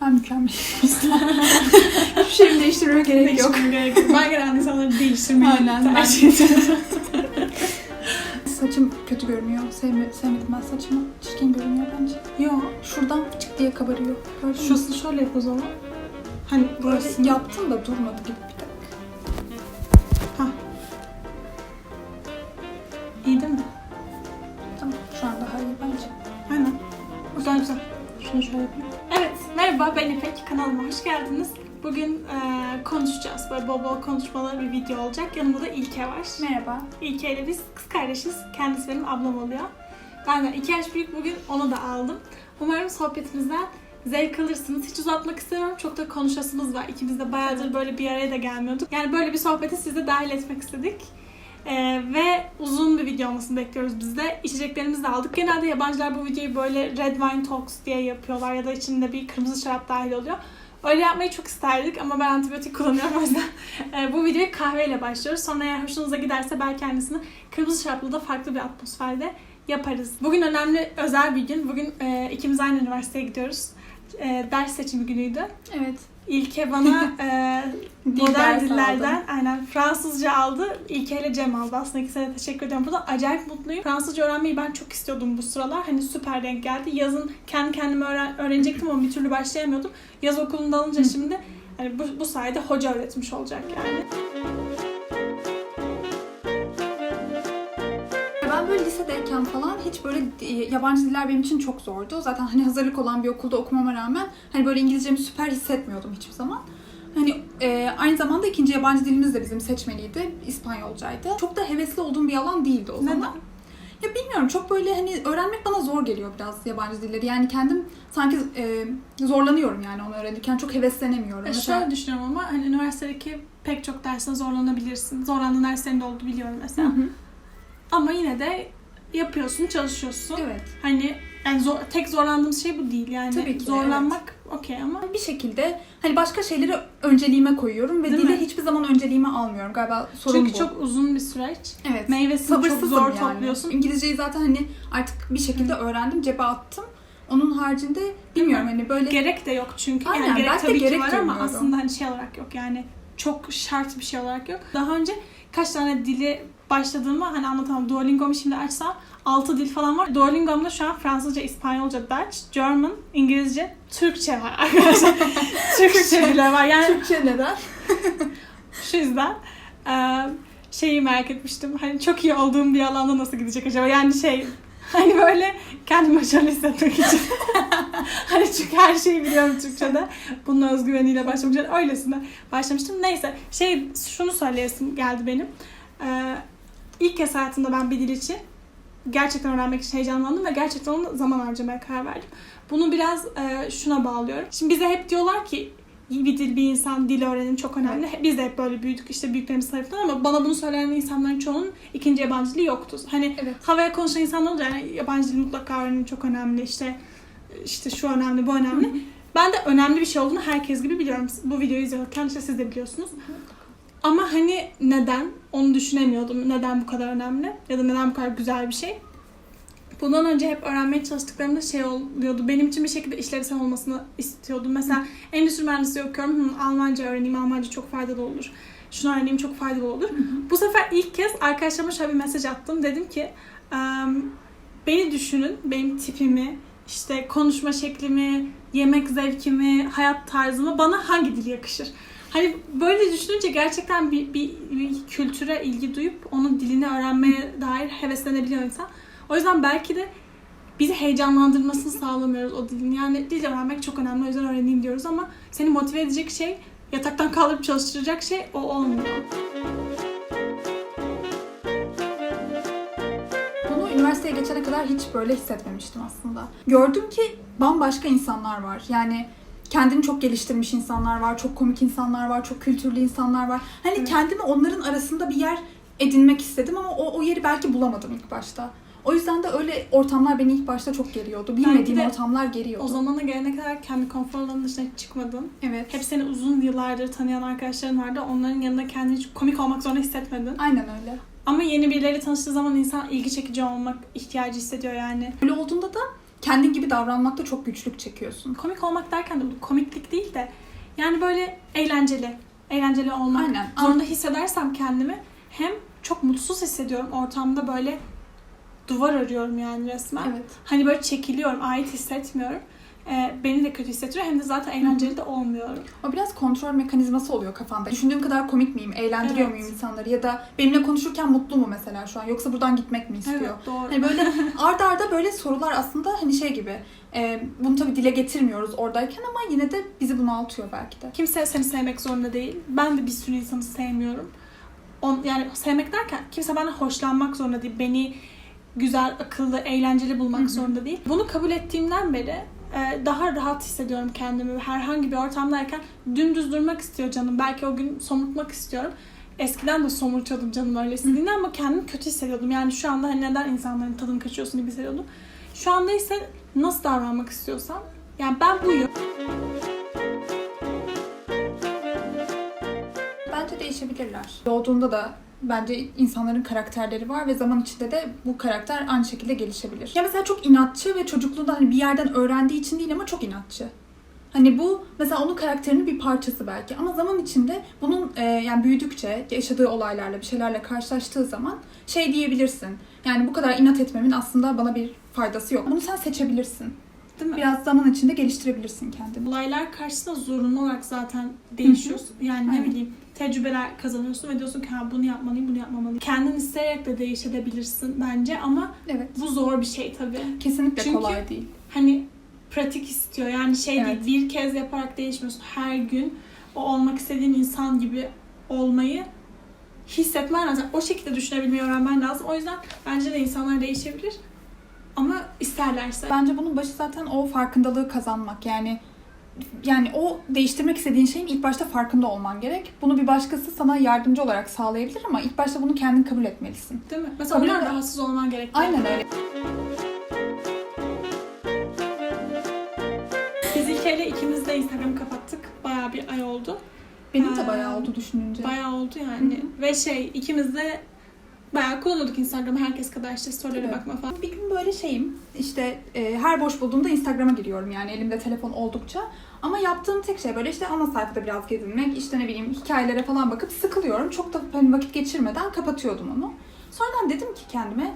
Ben mükemmel. Hiçbir şeyimi değiştirmeme gerek yok. Değiştirmeye gerek yok. Ben genelde insanları değiştirmeyi Aynen, tercih ediyorum. Saçım kötü görünüyor. Sevme, sevmedim ben saçımı. Çirkin görünüyor bence. Yok. Şuradan fıçık diye kabarıyor. Gördün mü? Şurasını şöyle yap o zaman. Hani burası. Böyle yaptım da durmadı gibi bir dakika. İyi değil mi? Tamam şu an daha iyi bence. Aynen. Güzel güzel. Şunu şöyle yapayım. Merhaba ben İpek. Kanalıma hoş geldiniz. Bugün eee, konuşacağız. Böyle bol bol konuşmalı bir video olacak. Yanımda da İlke var. Merhaba. İlke ile biz kız kardeşiz. Kendisi benim ablam oluyor. Benden iki yaş büyük bugün onu da aldım. Umarım sohbetimizden zevk alırsınız. Hiç uzatmak istemiyorum. Çok da konuşasımız var. İkimiz de bayağıdır böyle bir araya da gelmiyorduk. Yani böyle bir sohbeti size dahil etmek istedik. Ee, ve uzun bir video olmasını bekliyoruz biz de. İçeceklerimizi de aldık. Genelde yabancılar bu videoyu böyle Red Wine Talks diye yapıyorlar ya da içinde bir kırmızı şarap dahil oluyor. Öyle yapmayı çok isterdik ama ben antibiyotik kullanıyorum o yüzden e, bu videoyu kahveyle başlıyoruz. Sonra eğer hoşunuza giderse belki kendisini kırmızı şaraplı da farklı bir atmosferde yaparız. Bugün önemli, özel bir gün. Bugün e, ikimiz aynı üniversiteye gidiyoruz. E, ders seçimi günüydü. Evet. İlke bana e, modern dillerden aldım. aynen Fransızca aldı. İlke ile Cem aldı. Aslında ikisine de teşekkür ediyorum. Burada acayip mutluyum. Fransızca öğrenmeyi ben çok istiyordum bu sıralar. Hani süper denk geldi. Yazın kendi kendime öğren- öğrenecektim ama bir türlü başlayamıyordum. Yaz okulunda alınca şimdi hani bu, bu sayede hoca öğretmiş olacak yani. Lisedeyken falan hiç böyle e, yabancı diller benim için çok zordu. Zaten hani hazırlık olan bir okulda okumama rağmen hani böyle İngilizcemi süper hissetmiyordum hiçbir zaman. Hani e, aynı zamanda ikinci yabancı dilimiz de bizim seçmeliydi. İspanyolcaydı. Çok da hevesli olduğum bir alan değildi o zaman. Neden? Ya bilmiyorum çok böyle hani öğrenmek bana zor geliyor biraz yabancı dilleri. Yani kendim sanki e, zorlanıyorum yani onu öğrenirken. Çok heveslenemiyorum. E, Mesela- şöyle düşünüyorum ama hani üniversitedeki pek çok derste zorlanabilirsin. Zorlandığın derslerin de oldu biliyorum Hı mesela. hı. Ama yine de yapıyorsun, çalışıyorsun. Evet. Hani yani zor, tek zorlandığımız şey bu değil yani. Tabii ki, Zorlanmak okey ama Bir şekilde hani başka şeyleri önceliğime koyuyorum ve dili hiçbir zaman önceliğime almıyorum. Galiba sorun çünkü bu. çok uzun bir süreç. evet. Meyvesini çok Sabırsızım zor yani. topluyorsun. İngilizceyi zaten hani artık bir şekilde öğrendim, cebe attım. Onun haricinde bilmiyorum hani böyle Gerek de yok çünkü. Aynen, yani gerek de tabii gerek ki var ama aslında hani şey olarak yok yani çok şart bir şey olarak yok. Daha önce kaç tane dili başladığımı hani anlatamam. Duolingo'mu şimdi açsam 6 dil falan var. Duolingo'mda şu an Fransızca, İspanyolca, Dutch, German, İngilizce, Türkçe var arkadaşlar. Türkçe bile var. Yani Türkçe neden? şu yüzden şeyi merak etmiştim. Hani çok iyi olduğum bir alanda nasıl gidecek acaba? Yani şey hani böyle kendimi başarılı hissetmek için. hani çünkü her şeyi biliyorum Türkçe'de. Bunun özgüveniyle başlamak öylesine başlamıştım. Neyse şey şunu söyleyesim geldi benim. Eee ilk kez hayatımda ben bir dil için gerçekten öğrenmek için heyecanlandım ve gerçekten ona zaman harcamaya karar verdim. Bunu biraz eee, şuna bağlıyorum. Şimdi bize hep diyorlar ki bir dil bir insan dil öğrenin çok önemli. Biz de hep böyle büyüdük işte büyüklerimiz tarafından ama bana bunu söyleyen insanların çoğunun ikinci yabancı dili yoktu. Hani Evet. havaya konuşan insanlar oluyor yani yabancı dil mutlaka öğrenin çok önemli işte işte şu önemli bu önemli. Ben de önemli bir şey olduğunu herkes gibi biliyorum. Bu videoyu izliyorken işte siz de biliyorsunuz. Ama hani neden? Onu düşünemiyordum. Neden bu kadar önemli? Ya da neden bu kadar güzel bir şey? Bundan önce hep öğrenmeye çalıştıklarımda şey oluyordu. Benim için bir şekilde işlevsel olmasını istiyordum. Mesela endüstri mühendisliği okuyorum. Hı, Almanca öğreneyim. Almanca çok faydalı olur. Şunu öğreneyim çok faydalı olur. Bu sefer ilk kez arkadaşlarıma şöyle bir mesaj attım. Dedim ki "Em, beni düşünün. Benim tipimi, işte konuşma şeklimi, yemek zevkimi, hayat tarzımı bana hangi dil yakışır? Hani böyle düşününce gerçekten bir, bir, bir kültüre ilgi duyup onun dilini öğrenmeye dair heveslenebiliyor insan. O yüzden belki de bizi heyecanlandırmasını sağlamıyoruz o dilin. Yani dil öğrenmek çok önemli o yüzden öğreneyim diyoruz ama seni motive edecek şey, yataktan kaldırıp çalıştıracak şey o olmuyor. Bunu üniversiteye geçene kadar hiç böyle hissetmemiştim aslında. Gördüm ki bambaşka insanlar var. Yani kendini çok geliştirmiş insanlar var, çok komik insanlar var, çok kültürlü insanlar var. Hani Evet. kendimi onların arasında bir yer edinmek istedim ama o, o yeri belki bulamadım ilk başta. O yüzden de öyle ortamlar beni ilk başta çok geriyordu. Bilmediğim de ortamlar geriyordu. O zamana gelene kadar kendi konfor alanının dışına hiç çıkmadın. Evet. Hep seni uzun yıllardır tanıyan arkadaşların vardı. Onların yanında kendini hiç komik olmak zorunda hissetmedin. Aynen öyle. Ama yeni birileriyle tanıştığı zaman insan ilgi çekici olmak ihtiyacı hissediyor yani. Öyle olduğunda da kendin gibi davranmakta çok güçlük çekiyorsun. Komik olmak derken de bu komiklik Yani böyle eğlenceli. Eğlenceli olmak Aynen. zorunda hissedersem kendimi hem çok mutsuz hissediyorum. Ortamda böyle duvar arıyorum yani resmen. Evet. Hani böyle çekiliyorum, ait hissetmiyorum. Ee, beni de kötü hissettiriyor. Hem de zaten eğlenceli de olmuyorum. O biraz kontrol mekanizması oluyor kafanda. Düşündüğüm kadar komik miyim? Eğlendiriyor Evet. muyum insanları? Ya da benimle konuşurken mutlu mu mesela şu an? Yoksa buradan gitmek mi istiyor? Evet doğru. Hani böyle arda arda böyle sorular aslında hani şey gibi. E, bunu tabii dile getirmiyoruz oradayken ama yine de bizi bunaltıyor belki de. Kimse seni sevmek zorunda değil. Ben de bir sürü insanı sevmiyorum. On, yani sevmek derken kimse benden hoşlanmak zorunda değil. Beni güzel, akıllı, eğlenceli bulmak Hı hı. zorunda değil. Bunu kabul ettiğimden beri e, daha rahat hissediyorum kendimi. Herhangi bir ortamdayken dümdüz durmak istiyor canım. Belki o gün somurtmak istiyorum. Eskiden de somurtuyordum canım öyle istediğinde ama kendimi kötü hissediyordum. Yani şu anda hani neden insanların tadını kaçıyorsun gibi hissediyordum. Şu anda ise nasıl davranmak istiyorsam yani ben buyum. Değişebilirler. Doğduğunda da bence insanların karakterleri var ve zaman içinde de bu karakter aynı şekilde gelişebilir. Ya mesela çok inatçı ve çocukluğunda hani bir yerden öğrendiği için değil ama çok inatçı. Hani bu mesela onun karakterinin bir parçası belki ama zaman içinde bunun e, yani büyüdükçe yaşadığı olaylarla bir şeylerle karşılaştığı zaman şey diyebilirsin. Yani bu kadar inat etmemin aslında bana bir faydası yok. Bunu sen seçebilirsin. Değil mi? Biraz zaman içinde geliştirebilirsin kendini. Olaylar karşısında zorunlu olarak zaten değişiyorsun. Yani ne Aynen. bileyim tecrübeler kazanıyorsun ve diyorsun ki ha bunu yapmalıyım, bunu yapmamalıyım. Kendin isteyerek de değişebilirsin bence ama Evet. bu zor bir şey tabii. Kesinlikle Çünkü- kolay değil. Hani pratik istiyor. Yani şey Evet. değil, bir kez yaparak değişmiyorsun. Her gün o olmak istediğin insan gibi olmayı hissetmen lazım. O şekilde düşünebilmeyi öğrenmen lazım. O yüzden bence de insanlar değişebilir. Ama isterlerse. Bence bunun başı zaten o farkındalığı kazanmak. Yani yani o değiştirmek istediğin şeyin ilk başta farkında olman gerek. Bunu bir başkası sana yardımcı olarak sağlayabilir ama ilk başta bunu kendin kabul etmelisin. Değil mi? Mesela Kabul ondan rahatsız olman gerekiyor. Aynen öyle. Biz İlke'yle ikimiz de Instagram'ı kapattık. Bayağı bir ay oldu. Benim de Ha. bayağı oldu düşününce. Bayağı oldu yani. Ve şey ikimiz de bayağı kullanıyorduk Instagram'ı herkes kadar işte storylere Tabii. bakma falan. Bir gün böyle şeyim. İşte e, her boş bulduğumda Instagram'a giriyorum yani elimde telefon oldukça. Ama yaptığım tek şey böyle işte ana sayfada biraz gezinmek, işte ne bileyim hikayelere falan bakıp sıkılıyorum. Çok da hani vakit geçirmeden kapatıyordum onu. Sonradan dedim ki kendime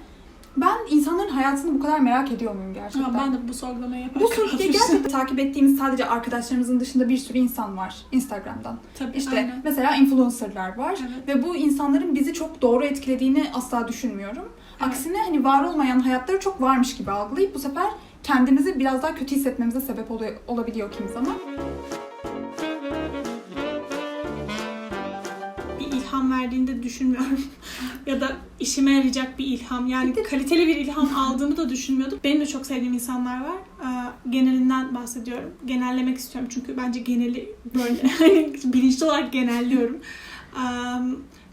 ben insanların hayatını bu kadar merak ediyor muyum gerçekten? Ama ben de bu sorgulamayı yaparak Bu kapatmıştım. gerçekten takip ettiğimiz sadece arkadaşlarımızın dışında bir sürü insan var Instagram'dan. Tabii İşte aynen. mesela influencerlar var Evet. ve bu insanların bizi çok doğru etkilediğini asla düşünmüyorum. Evet. Aksine hani var olmayan hayatları çok varmış gibi algılayıp bu sefer kendimizi biraz daha kötü hissetmemize sebep oluyor, olabiliyor kimi zaman. İlham verdiğini de düşünmüyorum. ya da işime yarayacak bir ilham. Yani kaliteli bir ilham aldığımı da düşünmüyordum. Benim de çok sevdiğim insanlar var. Ee, genelinden bahsediyorum. Genellemek istiyorum çünkü bence geneli böyle hani bilinçli olarak genelliyorum.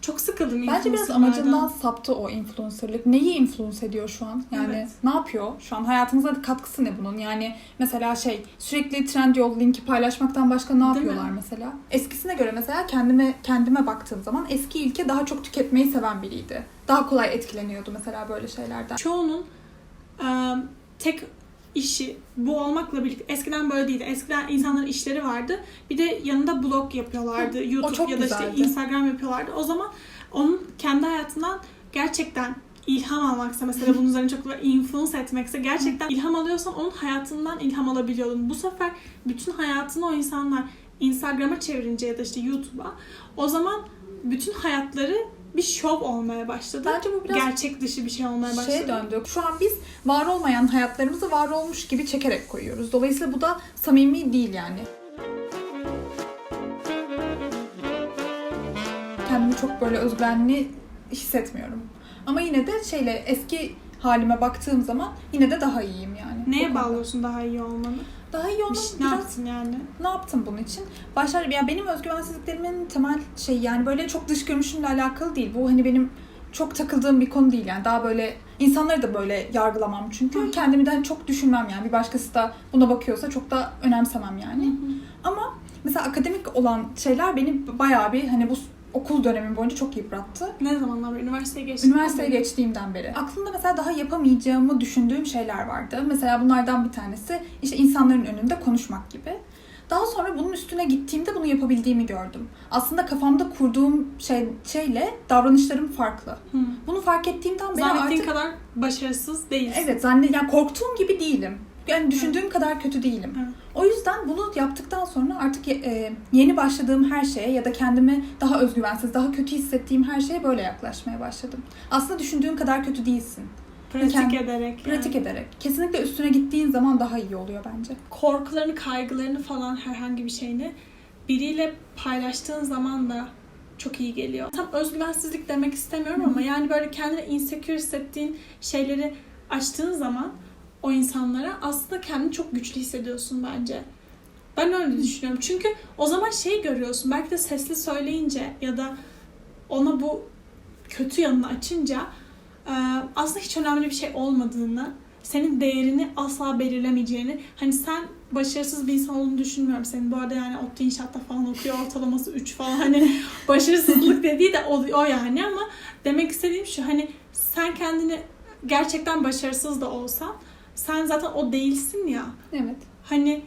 Çok sıkıldım Bence biraz amacından saptı o influencerlık. Neyi influence ediyor şu an? Yani Evet. ne yapıyor? Şu an hayatınıza katkısı ne bunun? Yani mesela şey sürekli Trendyol linki paylaşmaktan başka ne yapıyorlar mesela? Eskisine göre mesela kendime kendime baktığım zaman eski ilke daha çok tüketmeyi seven biriydi. Daha kolay etkileniyordu mesela böyle şeylerden. çoğunun e, tek işi bu olmakla birlikte eskiden böyle değildi. Eskiden insanların işleri vardı. Bir de yanında blog yapıyorlardı. YouTube çok ya da işte güzeldi. Instagram yapıyorlardı. O zaman onun kendi hayatından gerçekten ilham almaksa mesela bunun üzerine çok böyle influence etmekse gerçekten ilham alıyorsan onun hayatından ilham alabiliyordun. Bu sefer bütün hayatını o insanlar Instagram'a çevirince ya da işte YouTube'a o zaman bütün hayatları bir şov olmaya başladı. Bence bu biraz Gerçek dışı bir şey olmaya başladı. şeye döndük. Şu an biz var olmayan hayatlarımızı var olmuş gibi çekerek koyuyoruz. Dolayısıyla bu da samimi değil yani. Kendimi çok böyle özgüvenli hissetmiyorum. Ama yine de şeyle eski halime baktığım zaman yine de daha iyiyim yani. Neye bağlıyorsun daha iyi olmanı? Daha iyi olmam şey- ne biraz yaptın yani? ne yaptım bunun için? Başlar ya benim özgüvensizliklerimin temel şey yani böyle çok dış görünüşümle alakalı değil. Bu hani benim çok takıldığım bir konu değil yani. Daha böyle insanları da böyle yargılamam çünkü. Hı. Kendimden çok düşünmem yani. Bir başkası da buna bakıyorsa çok da önemsemem yani. Ama mesela akademik olan şeyler beni bayağı bir hani bu okul dönemim boyunca çok yıprattı. Ne zamandan beri üniversiteye geçtin? Üniversiteye geçtiğimden beri. Aklımda mesela daha yapamayacağımı düşündüğüm şeyler vardı. Mesela bunlardan bir tanesi işte insanların önünde konuşmak gibi. Daha sonra bunun üstüne gittiğimde bunu yapabildiğimi gördüm. Aslında kafamda kurduğum şey şeyle davranışlarım farklı. Hı. Bunu fark ettiğimden beri Zannettiğin artık kadar başarısız değilsin. evet zannet yani korktuğum gibi değilim. Yani düşündüğüm kadar kötü değilim. Evet. O yüzden bunu yaptıktan sonra artık e, yeni başladığım her şeye ya da kendimi daha özgüvensiz, daha kötü hissettiğim her şeye böyle yaklaşmaya başladım. Aslında düşündüğün kadar kötü değilsin. Pratik Kendi- ederek. Pratik yani. ederek. Kesinlikle üstüne gittiğin zaman daha iyi oluyor bence. Korkularını, kaygılarını falan herhangi bir şeyini biriyle paylaştığın zaman da çok iyi geliyor. Tam özgüvensizlik demek istemiyorum ama yani böyle kendini insecure hissettiğin şeyleri açtığın zaman o insanlara aslında kendini çok güçlü hissediyorsun bence. Ben öyle düşünüyorum. Çünkü o zaman şey görüyorsun. Belki de sesli söyleyince ya da ona bu kötü yanını açınca e, aslında hiç önemli bir şey olmadığını, senin değerini asla belirlemeyeceğini, hani sen başarısız bir insan olduğunu düşünmüyorum senin. Bu arada yani ODTÜ inşaatta falan okuyor, ortalaması 3 falan hani başarısızlık dediği de oluyor yani ama demek istediğim şu hani sen kendini gerçekten başarısız da olsan sen zaten o değilsin ya. Evet. Hani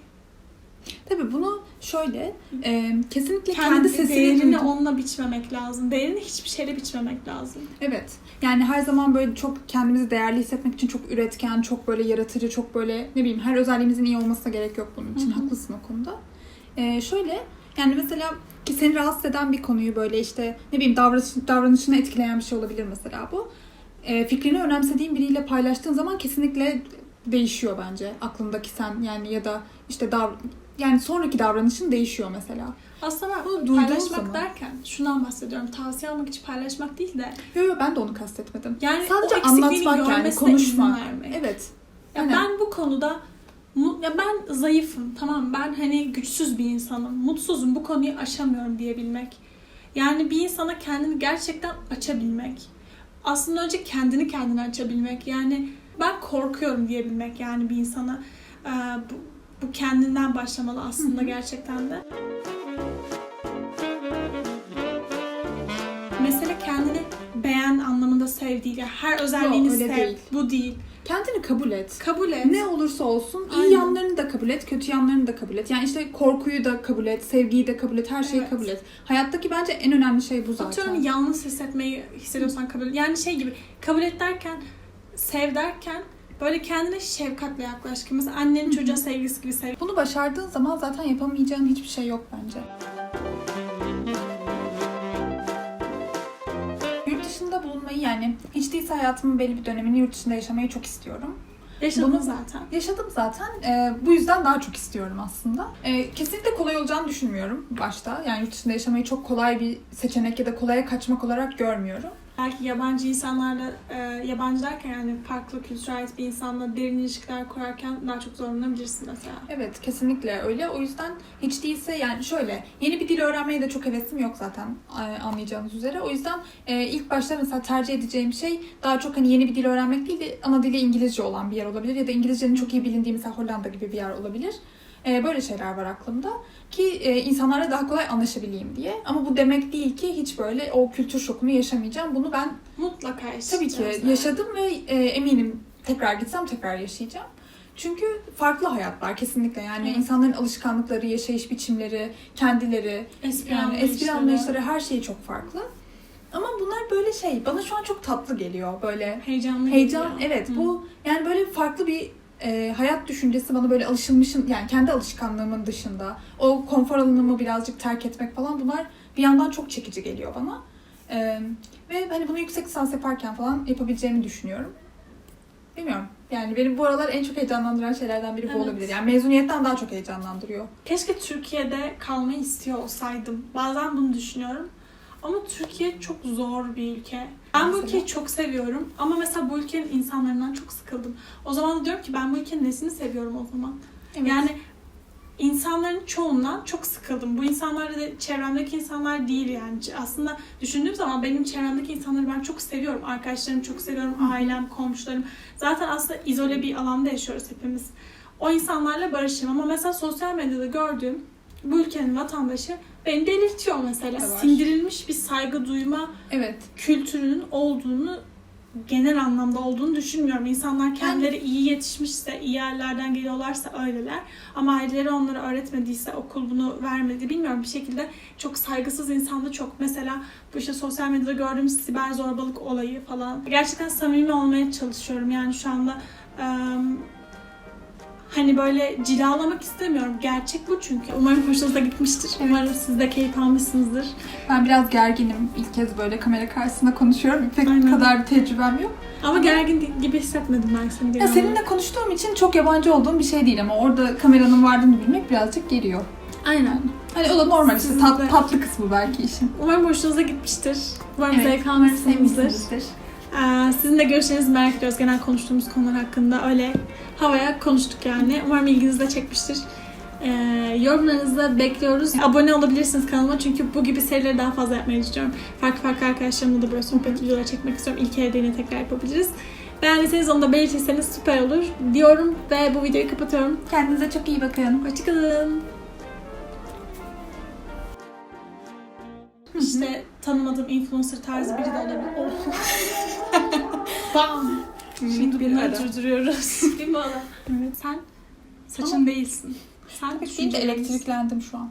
Tabii bunu şöyle e, kesinlikle kendi, kendi, sesini değerini duydum. onunla biçmemek lazım. Değerini hiçbir şeyle biçmemek lazım. Evet. Yani her zaman böyle çok kendimizi değerli hissetmek için çok üretken, çok böyle yaratıcı, çok böyle ne bileyim her özelliğimizin iyi olmasına gerek yok bunun için. Hı hı. Haklısın o konuda. Ee, şöyle yani mesela ki seni rahatsız eden bir konuyu böyle işte ne bileyim davranış, davranışını etkileyen bir şey olabilir mesela bu. Ee, fikrini önemsediğin biriyle paylaştığın zaman kesinlikle değişiyor bence aklındaki sen yani ya da işte dav yani sonraki davranışın değişiyor mesela. Aslında ben Bunu paylaşmak zaman- derken şundan bahsediyorum. Tavsiye almak için paylaşmak değil de Yo yo ben de onu kastetmedim. yani Sadece anlatmak yani konuşmak. Evet. Ya Aynen. ben bu konuda ya ben zayıfım tamam ben hani güçsüz bir insanım mutsuzum bu konuyu aşamıyorum diyebilmek yani bir insana kendini gerçekten açabilmek aslında önce kendini kendine açabilmek yani ben korkuyorum diyebilmek yani bir insana Ee, bu, bu kendinden başlamalı aslında gerçekten de mesele kendini beğen anlamında sev değil. Yani her özelliğini öyle sev. değil. Bu değil. Kendini kabul et. Kabul et. Ne olursa olsun iyi Aynen. yanlarını da kabul et, kötü yanlarını da kabul et. Yani işte korkuyu da kabul et, sevgiyi de kabul et, her şeyi Evet. kabul et. Hayattaki bence en önemli şey bu zaten. Atıyorum yalnız hissetmeyi hissediyorsan kabul et. Yani şey gibi kabul et derken sev derken böyle kendine şefkatle yaklaş. Ki Mesela annenin çocuğa sevgisi gibi sev. Bunu başardığın zaman zaten yapamayacağın hiçbir şey yok bence. Yurt dışında bulunmayı yani hiç değilse hayatımın belli bir dönemini yurt dışında yaşamayı çok istiyorum. Yaşadın Bunu- zaten. Yaşadım zaten. Ee, bu yüzden daha çok istiyorum aslında. Ee, kesinlikle kolay olacağını düşünmüyorum başta. Yani yurt dışında yaşamayı çok kolay bir seçenek ya da kolaya kaçmak olarak görmüyorum. Belki yabancı insanlarla, e, yabancı derken yani farklı kültüre ait bir insanla derin ilişkiler kurarken daha çok zorlanabilirsin mesela. Evet kesinlikle öyle. O yüzden hiç değilse yani şöyle yeni bir dil öğrenmeye de çok hevesim yok zaten anlayacağınız üzere. O yüzden e, ilk başta mesela tercih edeceğim şey daha çok hani yeni bir dil öğrenmek değil de ana dili İngilizce olan bir yer olabilir ya da İngilizcenin çok iyi bilindiği mesela Hollanda gibi bir yer olabilir. E, böyle şeyler var aklımda ki e, insanlarla daha kolay anlaşabileyim diye. Ama bu demek değil ki hiç böyle o kültür şokunu yaşamayacağım. Bunu ben Mutlaka Tabii ki evet. yaşadım ve e, eminim tekrar gitsem tekrar yaşayacağım. Çünkü farklı hayatlar kesinlikle yani Evet. insanların alışkanlıkları, yaşayış biçimleri, kendileri, Espri yani anlayışları. espri anlayışları her şey çok farklı. Ama bunlar böyle şey bana şu an çok tatlı geliyor böyle Heyecanlı heyecan geliyor. evet Hı. bu yani böyle farklı bir e, hayat düşüncesi bana böyle alışılmışın yani kendi alışkanlığımın dışında o konfor alanımı birazcık terk etmek falan bunlar bir yandan çok çekici geliyor bana. E, ve hani bunu yüksek lisans yaparken falan yapabileceğimi düşünüyorum. Bilmiyorum. Yani beni bu aralar en çok heyecanlandıran şeylerden biri bu Evet. olabilir. Yani mezuniyetten daha çok heyecanlandırıyor. Keşke Türkiye'de kalmayı istiyor olsaydım. Bazen bunu düşünüyorum. Ama Türkiye çok zor bir ülke. Ben bu ülkeyi çok seviyorum ama mesela bu ülkenin insanlarından çok sıkıldım. O zaman da diyorum ki ben bu ülkenin nesini seviyorum o zaman? Evet. Yani insanların çoğundan çok sıkıldım. Bu insanlar da çevremdeki insanlar değil yani. Aslında düşündüğüm zaman benim çevremdeki insanları ben çok seviyorum. Arkadaşlarımı çok seviyorum. Ailem, komşularım. Zaten aslında izole bir alanda yaşıyoruz hepimiz. O insanlarla barışım ama mesela sosyal medyada gördüğüm bu ülkenin vatandaşı beni delirtiyor mesela. Var. Sindirilmiş bir saygı duyma evet. kültürünün olduğunu genel anlamda olduğunu düşünmüyorum. İnsanlar kendileri iyi yetişmişse, iyi yerlerden geliyorlarsa öyleler. Ama aileleri onlara öğretmediyse, okul bunu vermedi bilmiyorum bir şekilde çok saygısız insan da çok. Mesela bu işte sosyal medyada gördüğümüz siber zorbalık olayı falan. Gerçekten samimi olmaya çalışıyorum. Yani şu anda em, hani böyle cilalamak istemiyorum. Gerçek bu çünkü. Umarım hoşunuza gitmiştir. Umarım siz de keyif almışsınızdır. Ben biraz gerginim. İlk kez böyle kamera karşısında konuşuyorum. Pek Aynen. kadar bir tecrübem yok. Ama gergin gibi hissetmedim ben seni Ya seninle konuştuğum için çok yabancı olduğum bir şey değil ama orada kameranın vardığını bilmek birazcık geriyor. Aynen. Hani o da normal işte tat, tatlı kısmı belki işin. Umarım hoşunuza gitmiştir. Umarım Evet, zevk almışsınızdır. Ee, sizin de görüşlerinizi merak ediyoruz genel konuştuğumuz konular hakkında. Öyle havaya konuştuk yani. Umarım ilginizi de çekmiştir. Ee, yorumlarınızı da bekliyoruz. Abone olabilirsiniz kanalıma çünkü bu gibi serileri daha fazla yapmayı istiyorum. Farklı farklı arkadaşlarımla da böyle sohbet videoları çekmek istiyorum. İlk kere de yine tekrar yapabiliriz. Beğendiyseniz onu da belirtirseniz süper olur diyorum ve bu videoyu kapatıyorum. Kendinize çok iyi bakın. Hoşçakalın. İşte tanımadığım influencer tarzı biri de olabilir. Oh. Bam. Şimdi bir bunları ara. durduruyoruz. Mi oğlum? Evet. Sen saçın değilsin. Sen düşüncelisin. elektriklendim şu an.